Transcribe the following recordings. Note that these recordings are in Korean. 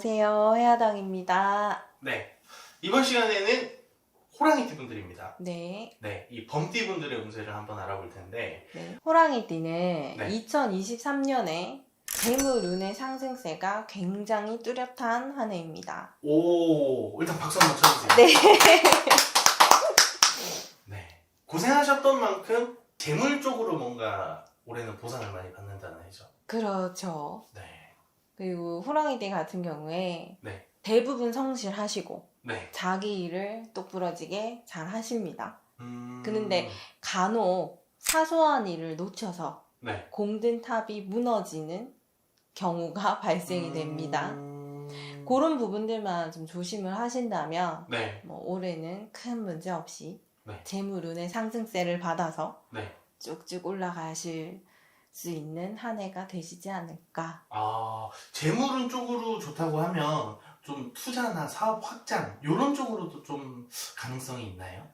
고생하당입니다. 네. 이번 시간에는 호랑이띠 분들입니다. 네. 네. 이 범띠 분들의 운세를 한번 알아볼 텐데. 네. 호랑이띠는 네. 2023년에 재물 운의 상승세가 굉장히 뚜렷한 한 해입니다. 오, 일단 박수 한번 쳐주세요. 네. 네. 고생하셨던 만큼 재물 쪽으로 뭔가 올해는 보상을 많이 받는다는 얘기죠. 그렇죠. 네. 그리고 호랑이띠 같은 경우에 네. 대부분 성실하시고 네. 자기 일을 똑부러지게 잘 하십니다. 음... 그런데 간혹 사소한 일을 놓쳐서 네. 공든 탑이 무너지는 경우가 발생이 됩니다. 음... 그런 부분들만 좀 조심을 하신다면 네. 뭐 올해는 큰 문제 없이 네. 재물 운의 상승세를 받아서 네. 쭉쭉 올라가실 수 있는 한 해가 되시지 않을까. 아, 재물은 쪽으로 좋다고 하면 좀 투자나 사업 확장 이런 쪽으로도 좀 가능성이 있나요?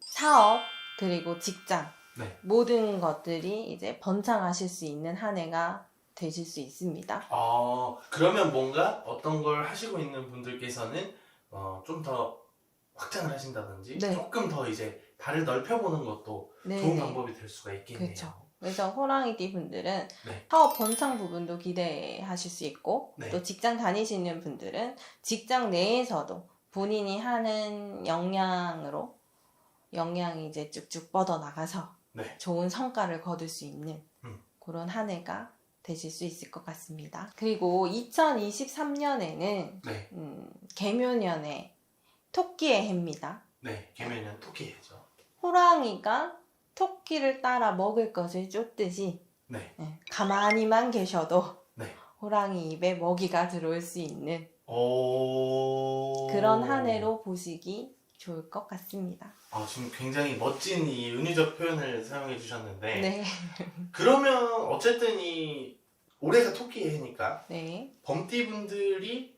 사업 그리고 직장 네. 모든 것들이 이제 번창하실 수 있는 한 해가 되실 수 있습니다. 아, 그러면 뭔가 어떤 걸 하시고 있는 분들께서는 어, 좀 더 확장을 하신다든지 네. 조금 더 이제 발을 넓혀보는 것도 네. 좋은 방법이 될 수가 있겠네요. 그렇죠. 그래서 호랑이띠 분들은 네. 사업 번창 부분도 기대하실 수 있고 네. 또 직장 다니시는 분들은 직장 내에서도 본인이 하는 역량으로 역량이 이제 쭉쭉 뻗어 나가서 네. 좋은 성과를 거둘 수 있는 음. 그런 한 해가 되실 수 있을 것 같습니다. 그리고 2023년에는 네. 음, 개묘년에 토끼의 해입니다. 네. 개면은 토끼 해죠. 호랑이가 토끼를 따라 먹을 것을 쫓듯이 네. 예, 가만히만 계셔도 네. 호랑이 입에 먹이가 들어올 수 있는 오. 그런 한 해로 보시기 좋을 것 같습니다. 아, 지금 굉장히 멋진 이 은유적 표현을 사용해 주셨는데 네. 그러면 어쨌든 이 올해가 토끼의 해니까 네. 범띠 분들이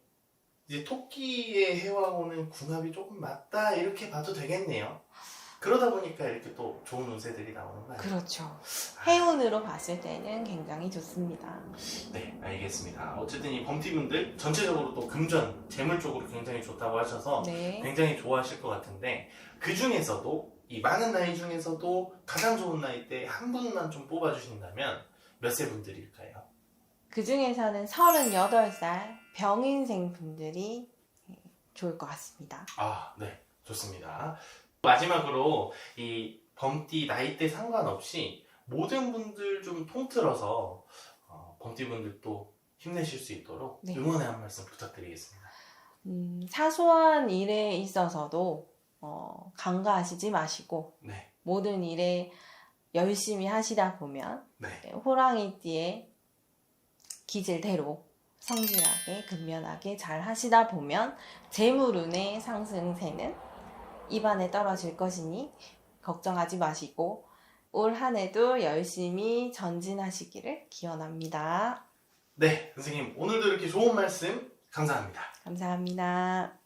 이제 토끼의 해와고는 궁합이 조금 맞다 이렇게 봐도 되겠네요. 그러다 보니까 이렇게 또 좋은 운세들이 나오는 거예요. 그렇죠. 해운으로 봤을 때는 굉장히 좋습니다. 네, 알겠습니다. 어쨌든 이 범띠 분들 전체적으로 또 금전, 재물 쪽으로 굉장히 좋다고 하셔서 네. 굉장히 좋아하실 것 같은데 그 중에서도 이 많은 나이 중에서도 가장 좋은 나이 때 한 분만 좀 뽑아주신다면 몇 세 분들일까요? 그 중에서는 38살 병인생 분들이 좋을 것 같습니다. 아, 네, 좋습니다. 마지막으로 이 범띠 나이대 상관없이 모든 분들 좀 통틀어서 어, 범띠 분들도 힘내실 수 있도록 네. 응원의 한 말씀 부탁드리겠습니다. 음, 사소한 일에 있어서도 어, 간과하시지 마시고 네, 모든 일에 열심히 하시다 보면 네, 호랑이띠의 기질대로 성실하게 근면하게 잘 하시다 보면 재물운의 상승세는 입안에 떨어질 것이니 걱정하지 마시고 올 한 해도 열심히 전진하시기를 기원합니다. 네, 선생님 오늘도 이렇게 좋은 말씀 감사합니다. 감사합니다.